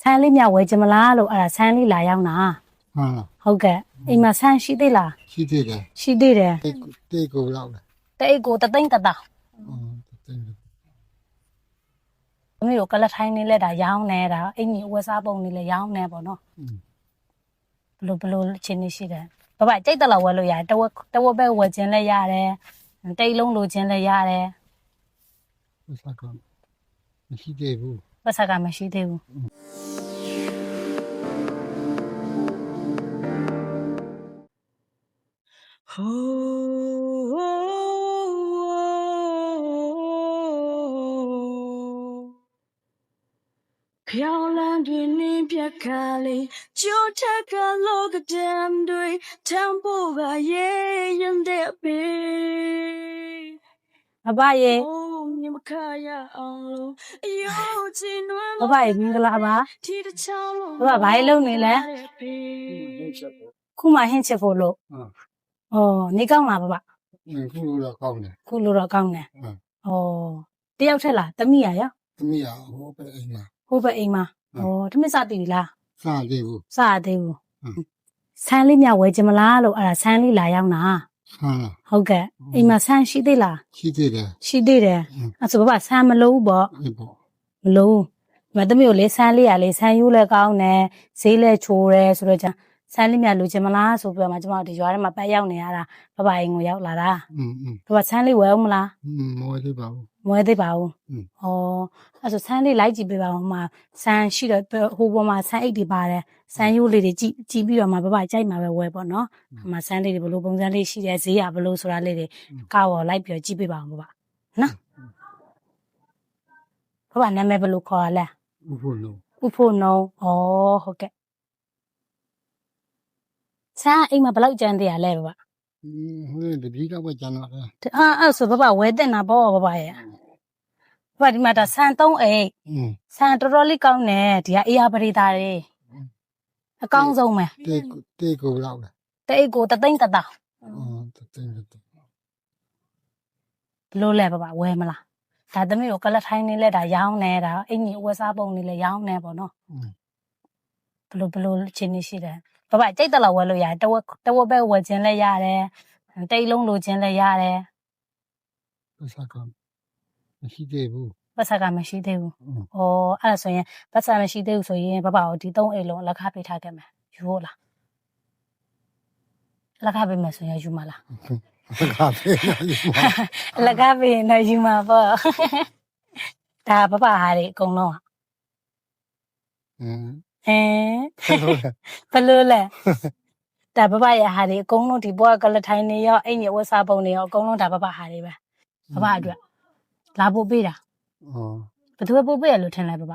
ဆန်းလေးမြဝယ်ချင်မလားလို့အဲ့ဒါဆန်းလေးလာရောက်တာဟုတ်လားဟုတ်ကဲ့အိမ်မှာဆန်းရှိသေးလားရှိသေးတယ်ရှိသေးတယ်တိတ်ကိုလောက်လားတိတ်ကိုတသိန်းတသာအမေတို့ကလထိုင်းနေလဲတာရောင်းနေတာအင်ကြီးဝက်စားပုံနေလဲရောင်းနေပေါ့နော်ဘလို့ဘလို့ချင်းနေရှိတယ်ဘာဘာကြိတ်တက်လောက်ဝယ်လို့ရတယ်တဝက်တဝက်ပဲဝယ်ခြင်းလဲရတယ်တိတ်လုံးလိုခြင်းလဲရတယ်ဝက်စားကမရှိသေးဘူး ပတ်ဆက်ကမရှိသေးဘူးဟိုးပြောင်းလန်းတွင်နင်းပြက်ခါလေးကျိုးထက်ကလောကဒံတွေတံပိုးပါရဲ့ရင်တဲ့ပေအဘရဲ့ ခရအောင်လို့အယောချင်နွမ်းဘာဘာမင်္ဂလာပါဒီတစ်ချောင်းလုံးဘာဘာလုံးနေလဲခုမှဟင့်ချက်ဖို့လို့ဟောနေကောင်းလားဘာဘာခုလိုတော့ကောင်းတယ်ခုလိုတော့ကောင်းတယ်ဟောတယောက်ထက်လားတမိရရတမိရဟိုပဲအိမ်မှာဟိုပဲအိမ်မှာဟောတမိစတည်လားစသေးဘူးစသေးဘူးဆန်းလေးမြဝဲခြင်းမလားလို့အဲ့ဒါဆန်းလေးလာရောက်တာ ဟာ ဟုတ်ကဲ့အိမ်မှာဆန်းရှိသေးလား ရှိသေးတယ် ရှိသေးတယ် อืม အဲ့ဆိုဘဘဆန်းမလို့ပေါ့ ဒီပေါ့ မလို့ဒီမသမီးကိုလေးဆန်းလေးရလေးဆန်းယူလဲကောင်းတယ်ဈေးလဲချိုးတယ်ဆိုတော့じゃဆန်းလေးမြလူချင်မလားဆိုပြီးတော့မှကျွန်မတို့ဒီရွာထဲမှာပတ်ရောက်နေရတာဘဘအိမ်ကိုရောက်လာတာ อืมอืม ဘဘဆန်းလေးဝယ်အောင်မလား อืมမဝဲသေးပါဘူး မွဲသေးပါဘူး။ဟောအဲ့ဆိုဆန်းလေးလိုက်ကြည့်ပေးပါဦး။ဟိုမှာဆန်းရှိတော့ဟိုပေါ်မှာဆန်းအိတ်တွေပါတယ်။ဆန်းရိုးလေးတွေကြည့်ကြည့်ပြီးတော့မှဘဘကြိုက်မှာပဲဝယ်ပေါ့နော်။ဟိုမှာဆန်းလေးတွေဘလို့ပုံစံလေးရှိတယ်ဈေးရဘလို့ဆိုတာလေးတွေကောက်ရောလိုက်ပြီးတော့ကြည့်ပေးပါဦးဘဘ။နော်။ဘဘနာမည်ဘလို့ခေါ်ရလဲ။ဥဖို့နုံ။ဥဖို့နုံ။ဩဟုတ်ကဲ့။ဆန်းအိမ်မှာဘလောက်ကျန်သေးရလဲဘဘ။ ဟိုတပီးတော့ပဲကျန်တော့တယ်အာအဲ့ဆိုဘဘဝဲတင်တာပေါ့ဘဘရဲ့ဘဘဒီမှာဒါဆန်3အိတ်อืมဆန်တော်တော်လေးကောင်းတယ်ဒီကအေယာပရိသာတွေအကောင်းဆုံးပဲတေတေကိုလောက်လားတိတ်ကိုတသိန်းတသောင်းဟုတ်တသိန်းတသောင်းဘလို့လဲဘဘဝဲမလားဒါသမီးကိုကလထိုင်းနေလဲဒါရောင်းနေတာအင်ကြီးဝက်စားပုံနေလဲရောင်းနေပေါ့နော်ဘလို့ဘလို့ချင်းနေရှိတယ် ပပကြိတ်တက်လောက်ဝဲလို့ရတယ်တဝက်တဝက်ပဲဝယ်ခြင်းလဲရတယ်တိတ်လုံးလိုခြင်းလဲရတယ် ဥစားကမရှိသေးဘူး ပတ်ဆက်ကမရှိသေးဘူး อืม ဩအဲ့ဒါဆိုရင်ပတ်ဆက်မရှိသေးဘူးဆိုရင်ပပကိုဒီသုံးအိတ်လုံးလက်ခပေးထားခဲ့မယ်ယူဖို့လားလက်ခပေးမယ်ဆိုရင်ယူမလား ခါသေးတယ်ဒီမှာ လကားပေးရင်တော့ယူမှာပေါ့ဒါပပဟာတွေအကုန်လုံးอ่ะ อืม အဲဘလို့လဲဒါဘဘရဟာတွေအကုန်လုံးဒီဘွားကလထိုင်နေရောအဲ့ညဝတ်စားပုံနေရောအကုန်လုံးဒါဘဘဟာတွေပဲဘဘအတွက်လာဖို့ပေးတာအော်ဘသူပဲပို့ပေးရလို့ထင်လဲဘဘ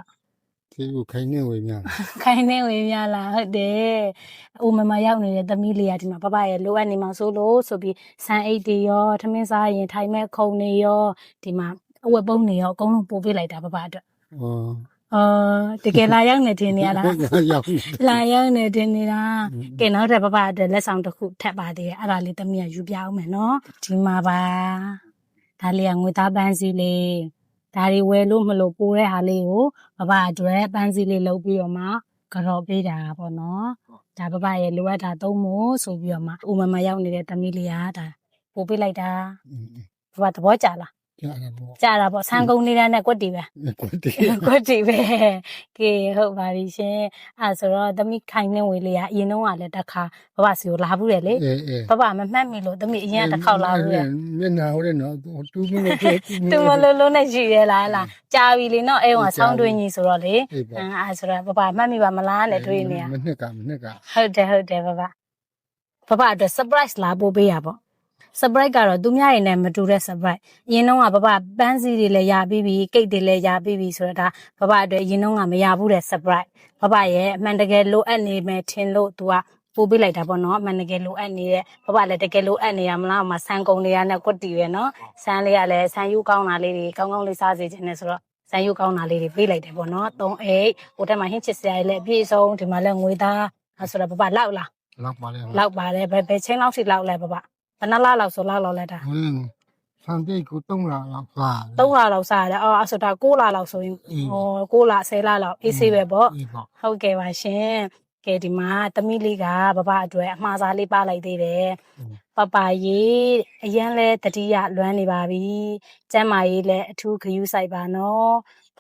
ဒီကိုခိုင်းနေဝေးများခိုင်းနေဝေးများလားဟုတ်တယ်။ဦးမမရောက်နေတဲ့သမီးလေးကဒီမှာပပရဲ့လိုအပ်နေမှာဆိုလို့ဆိုပြီးဆန်အိတ်တွေရောထမင်းစားရင်ထိုင်မဲ့ခုံတွေရောဒီမှာအဝတ်ပုံးတွေရောအကုန်လုံးပို့ပေးလိုက်တာပပအတွက်။အော် အော်တကယ်လာရောက်နေတင်နေရလားရောက်လာရောက်နေတင်နေတာကဲနောက်ထပ်ပပအတွက်လက်ဆောင်တစ်ခုထပ်ပါသေးတယ်အဲ့ဒါလေးတမီးယူပြအောင်မယ်နော်ဒီမှာပါဒါလေးကငွေသားပန်းစီလေးဒါတွေဝယ်လို့မလို့ပိုးတဲ့ဟာလေးကိုပပအတွက်ပန်းစီလေးလုပ်ပြီးတော့မှကြော်ပေးတာပေါ့နော်ဒါပပရဲ့လိုအပ်တာသုံးဖို့ဆိုပြီးတော့မှဥမမရောက်နေတဲ့တမီးလေးကဒါပို့ပေးလိုက်တာပပသဘောကျလား ကြားရပေါ့ကျတာပေါ့ဆန်းကုန်းနေတာနဲ့ကွက်တီပဲကွတ်တီကွက်တီပဲကဲဟုတ်ပါပြီရှင်အဲဆိုတော့သမီးခိုင်နေဝေလေးကအရင်တော့ကလည်းတစ်ခါဘဘစီကိုလာဘူးတယ်လေအေးအေးဘဘမမှတ်မိလို့သမီးအရင်ကတစ်ခေါက်လာဘူးလေမျက်နှာဟုတ်တယ်နော်တူးမလို့တူသူမလုံးလုံးနဲ့ရှိရလားလားကြာပြီလေနော်အဲဟိုဆောင်းတွင်းကြီးဆိုတော့လေအေးပေါ့အဲဆိုတော့ဘဘမှတ်မိပါမလားနဲ့တွေးနေရမနှစ်ကမနှစ်ကဟုတ်တယ်ဟုတ်တယ်ဘဘဘဘအတွက် surprise လာပို့ပေးရပေါ့ surprise ကတော့သူများရင်နဲ့မတူတဲ့ surprise အရင်တော့ကဘဘပန်းစီတွေလည်းရပြီးပြီကိတ်တွေလည်းရပြီးပြီဆိုတော့ဒါဘဘအတွက်အရင်တော့ကမရဘူးတဲ့ surprise ဘဘရဲ့အမှန်တကယ်လိုအပ်နေမယ်ထင်လို့ तू ကပို့ပေးလိုက်တာပေါ့နော်အမှန်တကယ်လိုအပ်နေတဲ့ဘဘလည်းတကယ်လိုအပ်နေရမလားဟိုမှာဆန်ကုန်တွေကနဲ့ကွတ်တီပဲနော်ဆန်လေးကလည်းဆန်ယူကောင်းတာလေးတွေကောင်းကောင်းလေးစားစေချင်တယ်ဆိုတော့ဆန်ယူကောင်းတာလေးတွေပေးလိုက်တယ်ပေါ့နော်3အိတ်ဟိုတက်မှာဟင်းချစ်စရာတွေလည်းအပြည့်အစုံဒီမှာလည်းငွေသားအဲဆိုတော့ဘဘလောက်လားလောက်ပါလေလောက်ပါတယ်ဘယ်ဘယ်ချင်းလောက်စီလောက်လဲဘဘ ဘယ်နှလားလောက်ဆိုလောက်လောက်လဲဒါဟင်းဆန်တိတ်ကို3လလောက်ပါ3လလောက်စားရတယ်အော်အဲ့ဆိုဒါ6လလောက်ဆိုရင်အေးဟော6လ10လလောက်အေးဆေးပဲပေါ့အေးပေါ့ဟုတ်ကဲ့ပါရှင်ကဲဒီမှာသမီးလေးကဘဘအတွက်အမှားစားလေးပါလိုက်သေးတယ်ပပရေးအရန်လဲတတိယလွမ်းနေပါပြီကျမ်းမာရေးလဲအထူးခယူးဆိုင်ပါနော်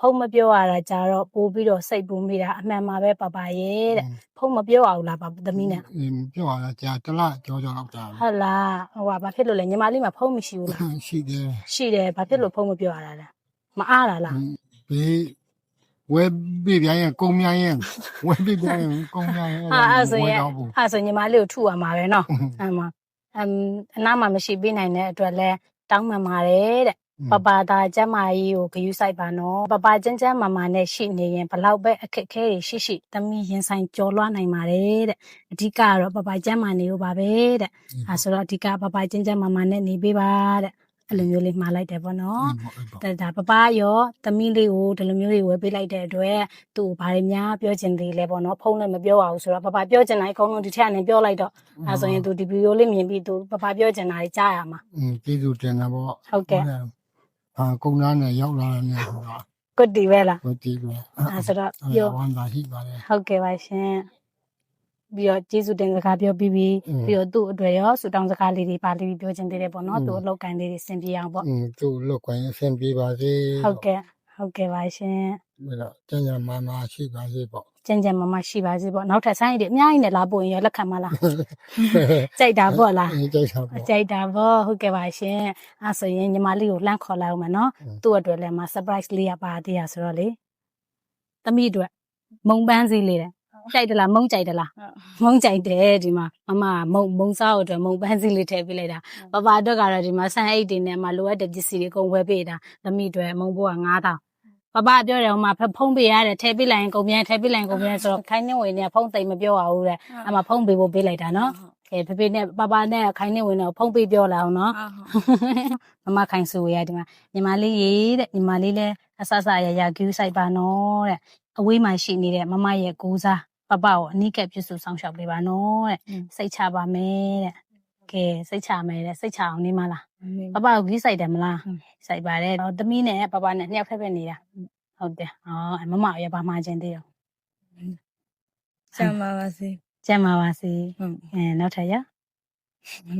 ဖုံးမပြောရတာကြတော့ပို့ပြီးတော့စိတ်ပူမိတာအမှန်ပါပဲပပရေးတဲ့ဖုံးမပြောအောင်လားပသမီးနဲ့အေးပြောရတာကြာတလားကြောကြောလောက်တာဟုတ်လားဟိုကဘာဖြစ်လို့လဲညီမလေးမှာဖုံးမရှိဘူးလားရှိတယ်ရှိတယ်ဘာဖြစ်လို့ဖုံးမပြောရတာလဲမအားတာလားဘေးဝဲပြပြရင်ကုံမြိုင်းရင်ဝဲပြပြရင်ကုံမြိုင်းရင်ဟာအဲ့ဆိုရင်ဝဲတော့ဘူးအဲ့ဆိုညီမလေးကိုထုရမှာပဲနော်အမအမ်အနာမှာမရှိပေးနိုင်တဲ့အတွက်လဲတောင်းပန်ပါတယ်တဲ့ ပပတာကျမ်းမာကြီးကိုဂယူဆိုင်ပါနော်ပပကျန်းကျန်းမာမာနဲ့ရှိနေရင်ဘလောက်ပဲအခက်အခဲတွေရှိရှိသမီးရင်ဆိုင်ကြော်လွှားနိုင်ပါတယ်တဲ့အဓိကကတော့ပပကျန်းမာနေ ਉ ပါပဲတဲ့အဲဆိုတော့အဓိကပပကျန်းကျန်းမာမာနဲ့နေပေးပါတဲ့အဲ့လိုမျိုးလေးမှားလိုက်တယ်ပေါ့နော် ဒါဒါပပရောသမီးလေးကိုဒီလိုမျိုးတွေဝယ်ပေးလိုက်တဲ့အတွက်သူ့ကိုဘာတွေများပြောချင်သေးလဲပေါ့နော်ဖုန်းနဲ့မပြောပါဘူးဆိုတော့ပပပြောချင်တာအကုန်လုံးဒီထက်အနေပြောလိုက်တော့အဲဆိုရင်သူဒီဗီဒီယိုလေးမြင်ပြီးသူပပပြောချင်တာတွေကြားရမှာ อืมကျေးဇူးတင်တာပေါ့ ဟုတ်ကဲ့ အာကုန်းသားနဲ့ရောက်လာတယ်နဲ့ဆိုတော့ကွတ်တီပဲလားကွတ်တီပဲအဲဆိုတော့ပြောဝန်သာရှိပါတယ်ဟုတ်ကဲ့ပါရှင်ပြီးတော့ကျေးဇူးတင်စကားပြောပြီးပြီးပြီးတော့သူ့အတွက်ရောဆူတောင်းစကားလေးတွေပါလေးပြောချင်သေးတယ်ပေါ့နော်သူ့အလုပ်ကိုင်းလေးတွေဆင်ပြေအောင်ပေါ့သူ့အလုပ်ကိုင်းဆင်ပြေပါစေဟုတ်ကဲ့ဟုတ်ကဲ့ပါရှင် ပြီးတော့ကျန်ကျန်မာမာရှိပါစေပေါ့ကျန်ကျန်မမရှိပါစေပေါ့နောက်ထပ်ဆိုင်တွေအများကြီးနဲ့လာပို့ရင်ရောလက်ခံမလား ကြိုက်တာပေါ့လားအေးကြိုက်တာအပေါ့ ကြိုက်တာပေါ့ဟုတ်ကဲ့ပါရှင်အဲဆိုရင်ညီမလေးကိုလှမ်းခေါ်လိုက်အောင်မယ်နော်อืมသူ့အတွက်လည်းမ surprise လေးရပါသေးရဆိုတော့လေသမီးအတွက်မုံပန်းစည်းလေးတဲ့ကြိုက်တယ်လားမုံကြိုက်တယ်လားမုံကြိုက်တယ်ဒီမှာမမမုံမုံစားအတွက်မုံပန်းစည်းလေးထည့်ပေးလိုက်တာပပအတွက်ကတော့ဒီမှာဆန်အိတ်တွေနဲ့မှလိုအပ်တဲ့ပစ္စည်းတွေအကုန်ဝယ်ပေးတာသမီးအတွက်မုံဘိုးက9000 ပပပြောတယ်ဟိုမှာဖုံးပေးရတယ်ထည့်ပေးလိုက်ရင်ကုန်ပြန်ထည့်ပေးလိုက်ရင်ကုန်ပြန်ဆိုတော့ခိုင်းနေဝင်နေဖုံးသိမ့်မပြောပါဘူးတဲ့အဲ့မှာဖုံးပေးဖို့ပေးလိုက်တာနော်ကဲဖေဖေနဲ့ပပနဲ့ခိုင်းနေဝင်တော့ဖုံးပေးပြောလာအောင်နော်မမခိုင်းဆိုရဒီမှာညီမလေးရေတဲ့ညီမလေးလည်းအဆအဆရရကျူးဆိုင်ပါနော်တဲ့အဝေးမှာရှိနေတဲ့မမရဲ့ကိုးစားပပကိုအနိကပြည့်စုံဆောင်ရှောက်ပေးပါနော်တဲ့စိတ်ချပါမယ်တဲ့ ကဲစိတ်ချမယ်တဲ့စိတ်ချအောင်နေမလားပပကိုကြီးဆိုင်တယ်မလားဆိုင်ပါတယ်တော့သမီးနဲ့ပပနဲ့နှစ်ယောက်ဖက်ဖက်နေတာဟုတ်တယ်ဟောအမမရပါမှချင်းသေးရောကျမ်းပါပါစေကျမ်းပါပါစေဟုတ်အဲနောက်ထပ်ရ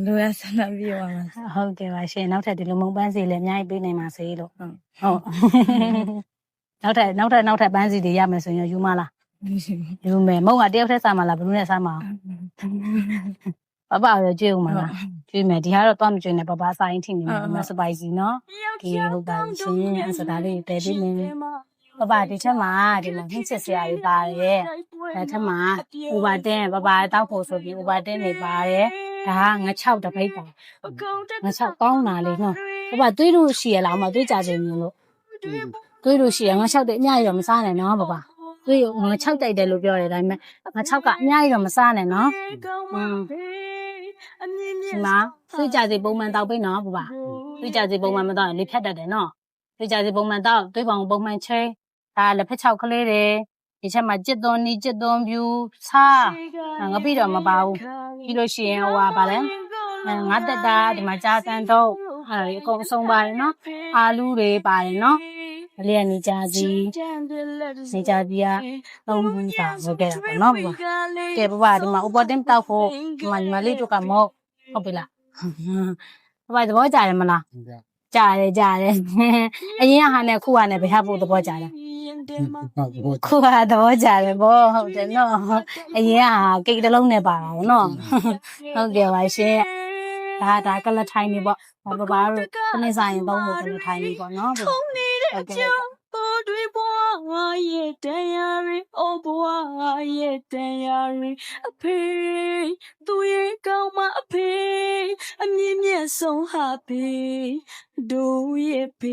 လူရဆန္ဒပြပါပါစေဟုတ်ကဲ့ပါရှင်နောက်ထပ်ဒီလိုမုံပန်းစီလည်းအများကြီးပေးနိုင်ပါစေလို့ဟုတ်ဟုတ်နောက်ထပ်နောက်ထပ်နောက်ထပ်ပန်းစီတွေရမယ်ဆိုရင်ယူမလားယူမယ်မုံကတယောက်တည်းစားမလားဘယ်လိုနဲ့စားမအောင် ပပရောကျွေးဦးမလားကျွေးမယ်ဒီဟာတော့သွားမကျွေးနဲ့ပပစားရင်ထိနေမှာမစပိုက်စီနော်ဒီဟုတ်ပါရှင်အဲဆိုဒါလေးတဲပေးမယ်ပပဒီချက်မှာဒီမှာနှိမ့်ချက်စရာတွေပါတယ်အဲထက်မှာဥပါတင်းပပတောက်ဖို့ဆိုပြီးဥပါတင်းတွေပါတယ်ဒါကငါ6တပိတ်ပါငါချက်ကောင်းတာလေးနော်ဘာပါတွေးလို့ရှိရလားမတွေးကြချင်ဘူးလို့တွေးလို့ရှိရငါချက်တယ်အများကြီးတော့မစားနဲ့နော်ဘာပါတွေးရငါချက်တိုက်တယ်လို့ပြောတယ်ဒါပေမဲ့ငါချက်ကအများကြီးတော့မစားနဲ့နော် ဒီမှာတွေးကြစီပုံမှန်တောက်ပိတ်နော်ဘာပါတွေးကြစီပုံမှန်မတောက်ရင်လေဖြတ်တတ်တယ်နော်တွေးကြစီပုံမှန်တောက်တွေးပေါင်ပုံမှန်ချင်းဒါလက်ဖက်ချောက်ကလေးတွေဒီချက်မှာကြစ်သွန်းနီးကြစ်သွန်းပြူစားငါပြီးတော့မပါဘူးပြီးလို့ရှိရင်ဟိုဟာဗာလဲငါတက်တာဒီမှာကြာစံတော့အဲ့ဒါအကုန်ဆုံးပါတယ်နော်အာလူတွေပါတယ်နော် ဒါလေးကနေကြစီနေကြစီကသုံးဘူးစာဟုတ်ကဲ့တာပေါ့နော်ဘုရားကဲဘဘဒီမှာဥပတင်တောက်ဖို့ဒီမှာညီမလေးတို့ကမဟုတ်ဟုတ်ပြီလားဘဘသဘောကြတယ်မလားကြတယ်ကြတယ်အရင်ကဟာနဲ့ခုကနဲ့ဘယ်ဟာဖို့သဘောကြတယ်ခုကသဘောကြတယ်ဗောဟုတ်တယ်နော်အရင်ကဟာကိတ်တစ်လုံးနဲ့ပါတာဗောနော်ဟုတ်ကဲ့ပါရှင်ဒါဒါကလထိုင်းနေပေါ့ဘဘဘာတို့ခဏဆိုင်သုံးဖို့ကလထိုင်းနေပေါ့နော် ဟုတ်ကဲ့ပေါ်တွေဘွားရဲ့တရားရီအိုဘွားရဲ့တရားရီအဖေသူရဲ့ကောင်းမအဖေအမြင့်မြတ်ဆုံးဟာဖေတို့ရဲ့ဖေ